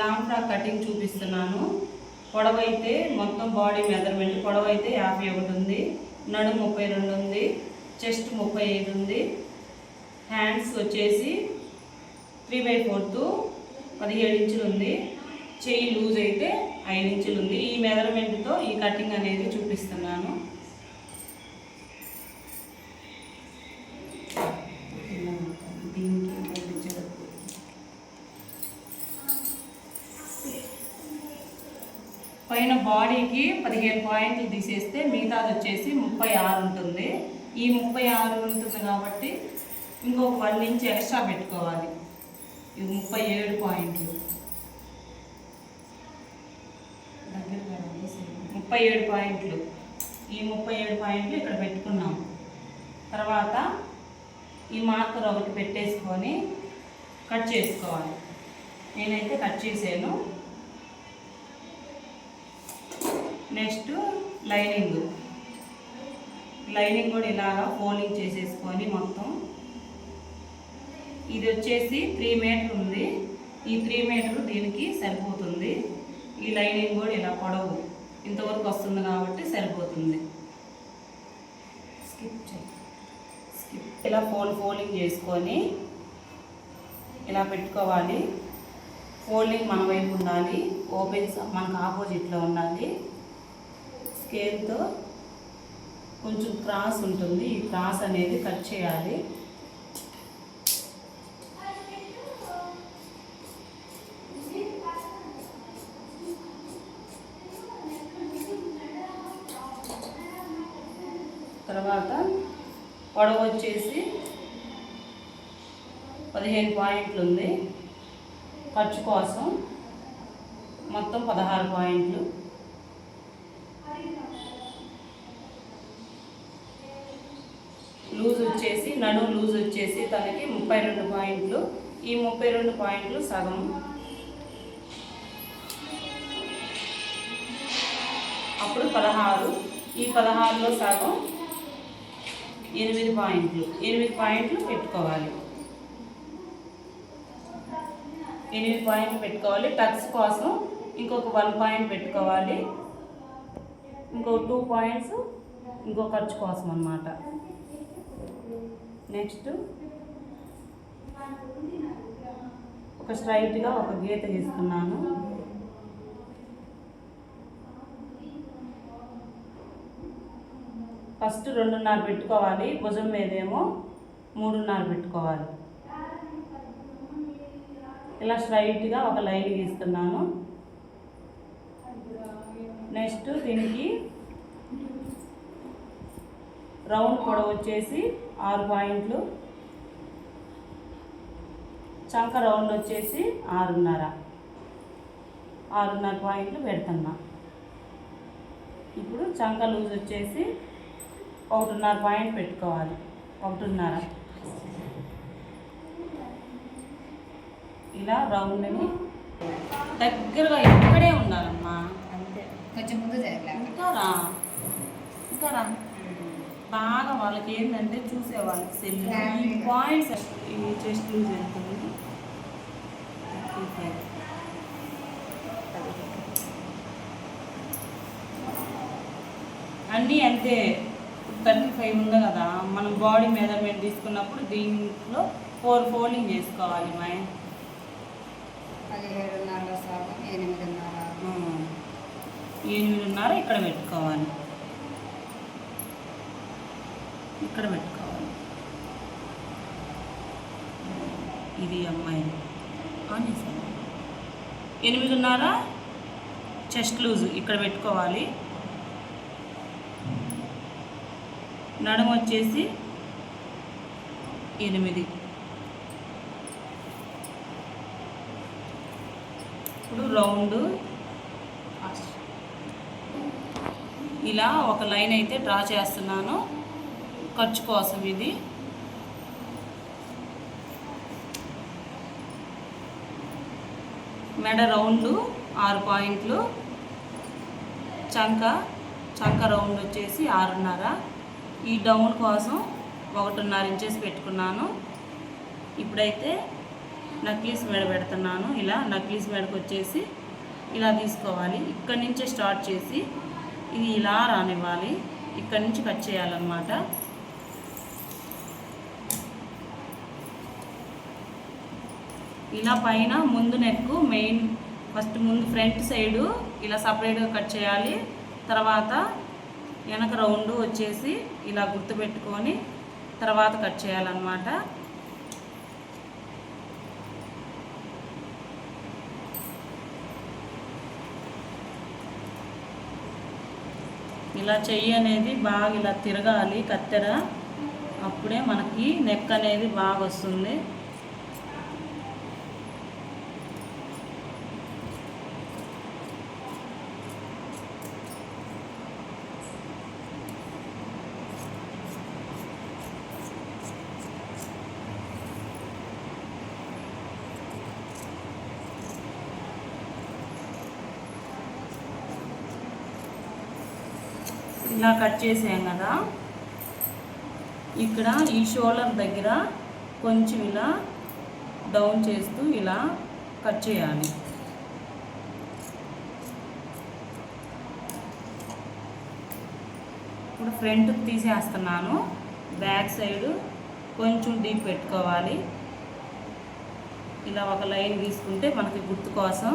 Long frock cutting చూపిస్తున్నాను. పొడవైతే మొత్తం body measurement పొడవైతే యాభై ఒకటి ఉంది. నడుము ముప్పై రెండు ఉంది. చెస్ట్ ముప్పై ఐదు ఉంది. హ్యాండ్స్ వచ్చేసి త్రీ బై ఫోర్త్ పదిహేడు ఇంచులు ఉంది. చెయ్యి లూజ్ అయితే ఐదు ఇంచులు ఉంది. ఈ మెజర్మెంట్తో ఈ కటింగ్ అనేది చూపిస్తున్నాను. బాడీకి పదిహేను పాయింట్లు తీసేస్తే మిగతాది వచ్చేసి ముప్పై ఆరు ఉంటుంది. ఈ ముప్పై ఆరు ఉంటుంది కాబట్టి ఇంకొక వన్ ఇంచ్ ఎక్స్ట్రా పెట్టుకోవాలి. ఇది ముప్పై ఏడు పాయింట్లు. ముప్పై ఏడు పాయింట్లు. ఈ ముప్పై ఏడు పాయింట్లు ఇక్కడ పెట్టుకున్నాం. తర్వాత ఈ మార్కర్ ఒకటి పెట్టేసుకొని కట్ చేసుకోవాలి. నేనైతే కట్ చేసాను నెక్స్ట్ లైనింగ్. లైనింగ్ కూడా ఇలాగా ఫోల్డింగ్ చేసేసుకొని మొత్తం. ఇది వచ్చేసి త్రీ మీటర్ ఉంది. ఈ త్రీ మీటర్ దీనికి సరిపోతుంది. ఈ లైనింగ్ కూడా ఇలా పొడవు ఇంతవరకు వస్తుంది కాబట్టి సరిపోతుంది. స్కిప్ స్కిప్ ఇలా ఫోల్డ్ ఫోల్డింగ్ చేసుకొని ఇలా పెట్టుకోవాలి. ఫోల్డింగ్ మన వైపు ఉండాలి. ఓపెన్ మనకు ఆపోజిట్లో ఉండాలి. స్కేల్తో కొంచెం క్రాస్ ఉంటుంది. ఈ క్రాస్ అనేది కట్ చేయాలి. తర్వాత పొడవు వచ్చేసి పదిహేను పాయింట్లు ఉంది. ఖర్చు కోసం మొత్తం పదహారు పాయింట్లు. లూజ్ వచ్చేసి నడుము లూజ్ వచ్చేసి తనకి ముప్పై రెండు పాయింట్లు. ఈ ముప్పై రెండు పాయింట్లు సగం. అప్పుడు పదహారు. ఈ పదహారులో సగం ఎనిమిది పాయింట్లు. ఎనిమిది పాయింట్లు పెట్టుకోవాలి. ఎనిమిది పాయింట్లు పెట్టుకోవాలి. టక్స్ కోసం ఇంకొక వన్ పాయింట్ పెట్టుకోవాలి. ఇంకో టూ పాయింట్స్ ఇంకో ఖర్చు కోసం అన్నమాట. నెక్స్ట్ ఒక స్ట్రైట్గా ఒక గీత గీస్తున్నాను. ఫస్ట్ రెండున్నర పెట్టుకోవాలి భుజం మీదేమో మూడున్నర పెట్టుకోవాలి. ఇలా స్ట్రైట్గా ఒక లైన్ గీస్తున్నాను. నెక్స్ట్ దీనికి రౌండ్ పొడవు వచ్చేసి ఆరు పాయింట్లు. చంక రౌండ్ వచ్చేసి ఆరున్నర. ఆరున్నర పాయింట్లు పెడుతున్నా. ఇప్పుడు చంక లూజ్ వచ్చేసి ఒకటిన్నర పాయింట్ పెట్టుకోవాలి. ఒకటిన్నర. ఇలా రౌండ్ని దగ్గరగా ఇక్కడే ఉండాలమ్మా. కొంచెం ముందు ఇంకా రా ఇంకా రా బాగా వాళ్ళకి ఏంటంటే చూసే వాళ్ళకి సెల్ ఈ పాయింట్స్ చెస్ట్ లూజ్ ఫైవ్ అన్నీ అంతే. థర్టీ ఫైవ్ ఉంది కదా? మనం బాడీ మెజర్మెంట్ తీసుకున్నప్పుడు దీంట్లో ఫోర్ ఫోల్డింగ్ చేసుకోవాలి మా పదిహేడున్నర సగం ఎనిమిదిన్నర. ఎనిమిదిన్నర ఇక్కడ పెట్టుకోవాలి. ఇక్కడ పెట్టుకోవాలి. ఇది అమ్మాయి. ఆన్ ఎనిమిది ఎనిమిదిన్నర? Chest loose. ఇక్కడ పెట్టుకోవాలి. నడుము వచ్చేసి ఎనిమిది. ఇప్పుడు రౌండ్ ఇలా ఒక లైన్ అయితే డ్రా చేస్తున్నాను. ఖర్చు కోసం ఇది. మెడ రౌండ్ ఆరు పాయింట్లు. చంక చంక రౌండ్ వచ్చేసి ఆరున్నర. ఈ డౌన్ కోసం ఒకటిన్నర ఇంచెస్ పెట్టుకున్నాను. ఇప్పుడైతే నక్లీస్ మెడ పెడుతున్నాను. ఇలా నక్లీస్ మెడకు వచ్చేసి ఇలా తీసుకోవాలి. ఇక్కడి నుంచే స్టార్ట్ చేసి ఇది ఇలా రానివ్వాలి. ఇక్కడి నుంచి కట్ చేయాలన్నమాట. ఇలా పైన ముందు నెక్ మెయిన్ ఫస్ట్ ముందు ఫ్రంట్ సైడు ఇలా సపరేట్గా కట్ చేయాలి. తర్వాత వెనక రౌండ్ వచ్చేసి ఇలా గుర్తుపెట్టుకొని తర్వాత కట్ చేయాలన్నమాట. ఇలా చెయ్యి అనేది బాగా ఇలా తిరగాలి కత్తెర. అప్పుడే మనకి నెక్ అనేది బాగా వస్తుంది. ఇలా కట్ చేసాం కదా. ఇక్కడ ఈ షోల్డర్ దగ్గర కొంచెం ఇలా డౌన్ చేస్తూ ఇలా కట్ చేయాలి. ఇప్పుడు ఫ్రంట్ తీసేస్తున్నాను. బ్యాక్ సైడ్ కొంచెం డీప్ పెట్టుకోవాలి. ఇలా ఒక లైన్ తీసుకుంటే మనకి గుర్తు కోసం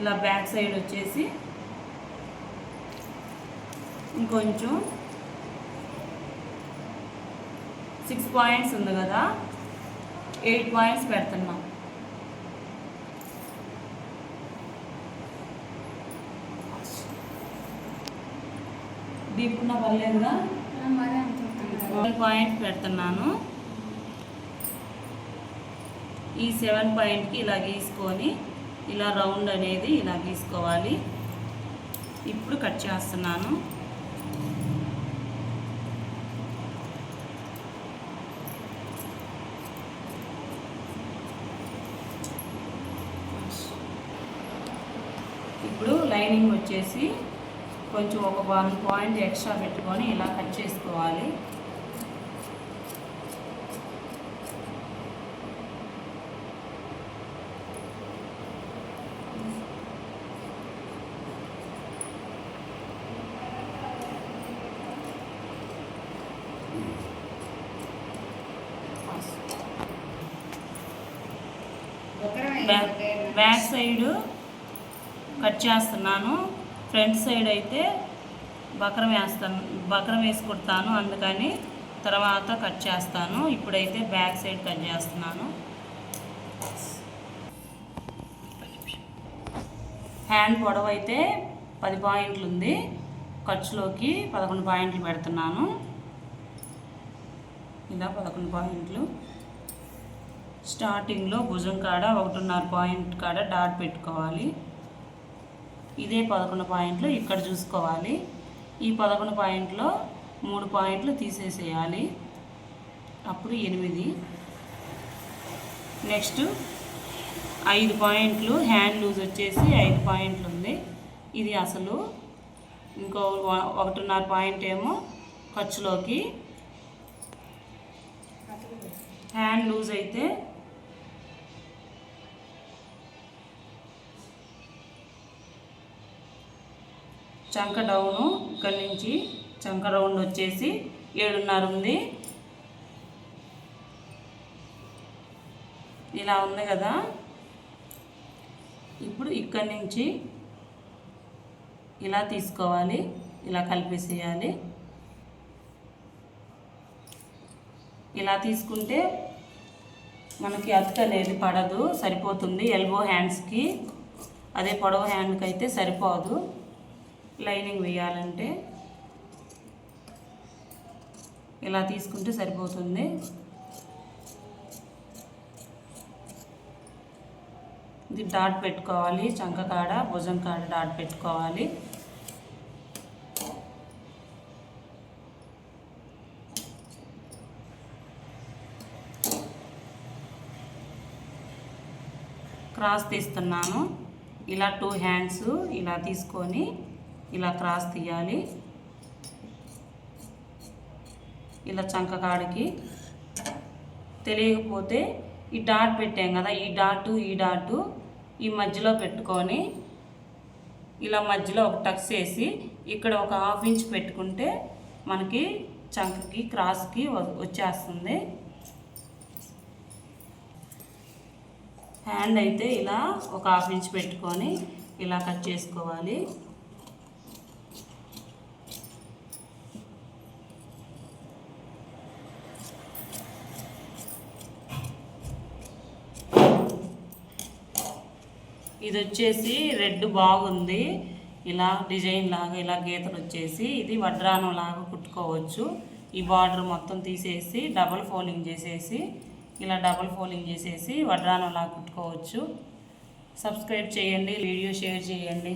ఇలా బ్యాక్ సైడ్ వచ్చేసి ఇంకొంచెం సిక్స్ పాయింట్స్ ఉంది కదా. ఎయిట్ పాయింట్స్ పెడుతున్నాం. డీప్ ఉన్న పర్లేదుగా? పాయింట్ పెడుతున్నాను. ఈ సెవెన్ పాయింట్కి ఇలా గీసుకొని ఇలా రౌండ్ అనేది ఇలా గీసుకోవాలి. ఇప్పుడు కట్ చేస్తున్నాను ఇప్పుడు లైనింగ్ వచ్చేసి కొంచెం ఒక వన్ పాయింట్ ఎక్స్ట్రా పెట్టుకొని ఇలా కట్ చేసుకోవాలి. బ్యాక్ బ్యాక్ సైడ్ కట్ చేస్తున్నాను. ఫ్రంట్ సైడ్ అయితే బకరం వేస్తాను బకరం వేసి కుడతాను అందుకని తర్వాత కట్ చేస్తాను. ఇప్పుడైతే బ్యాక్ సైడ్ కట్ చేస్తున్నాను. హ్యాండ్ పొడవు అయితే పది పాయింట్లు ఉంది. ఖర్చులోకి పదకొండు పాయింట్లు పెడుతున్నాను. ఇలా పదకొండు పాయింట్లు. స్టార్టింగ్లో భుజం కాడ ఒకటిన్నర పాయింట్ కాడ డాట్ పెట్టుకోవాలి. ఇదే పదకొండు పాయింట్లు ఇక్కడ చూసుకోవాలి. ఈ పదకొండు పాయింట్లో మూడు పాయింట్లు తీసేసేయాలి. అప్పుడు ఎనిమిది. నెక్స్ట్ ఐదు పాయింట్లు హ్యాండ్ లూజ్ వచ్చేసి ఐదు పాయింట్లు ఉంది ఇది అసలు ఇంకో ఒకటిన్నర పాయింట్ ఏమో ఖర్చులోకి. హ్యాండ్ లూజ్ అయితే చంక డౌను. ఇక్కడి నుంచి చంక రౌండ్ వచ్చేసి ఏడున్నర ఉంది. ఇలా ఉంది కదా. ఇప్పుడు ఇక్కడి నుంచి ఇలా తీసుకోవాలి. ఇలా కలిపేసేయాలి. ఇలా తీసుకుంటే మనకి అతుక అనేది పడదు సరిపోతుంది. ఎల్బో హ్యాండ్స్కి అదే పొడవు హ్యాండ్కి అయితే సరిపోదు. లైనింగ్ వేయాలంటే ఇలా తీసుకుంటే సరిపోతుంది. ఇది డాట్ పెట్టుకోవాలి చంక కాడ భుజం కాడ డాట్ పెట్టుకోవాలి. క్రాస్ తీస్తున్నాను. ఇలా టూ హ్యాండ్స్ ఇలా తీసుకొని ఇలా క్రాస్ తీయాలి. ఇలా చంక కాడికి తెలియకపోతే ఈ డాట్ పెట్టాం కదా ఈ డాటు ఈ డాటు ఈ మధ్యలో పెట్టుకొని ఇలా మధ్యలో ఒక టక్స్ వేసి ఇక్కడ ఒక హాఫ్ ఇంచ్ పెట్టుకుంటే మనకి చంకకి క్రాస్కి వచ్చేస్తుంది. హ్యాండ్ అయితే ఇలా ఒక హాఫ్ ఇంచ్ పెట్టుకొని ఇలా కట్ చేసుకోవాలి. ఇది వచ్చేసి రెడ్ బాగుంది. ఇలా డిజైన్ లాగా ఇలా గీతలు వచ్చేసి ఇది వడ్రానం లాగా కుట్టుకోవచ్చు. ఈ బార్డర్ మొత్తం తీసేసి డబల్ ఫోల్డింగ్ చేసేసి ఇలా డబల్ ఫోల్డింగ్ చేసేసి వడ్రానం లాగా కుట్టుకోవచ్చు. సబ్స్క్రైబ్ చేయండి వీడియో షేర్ చేయండి.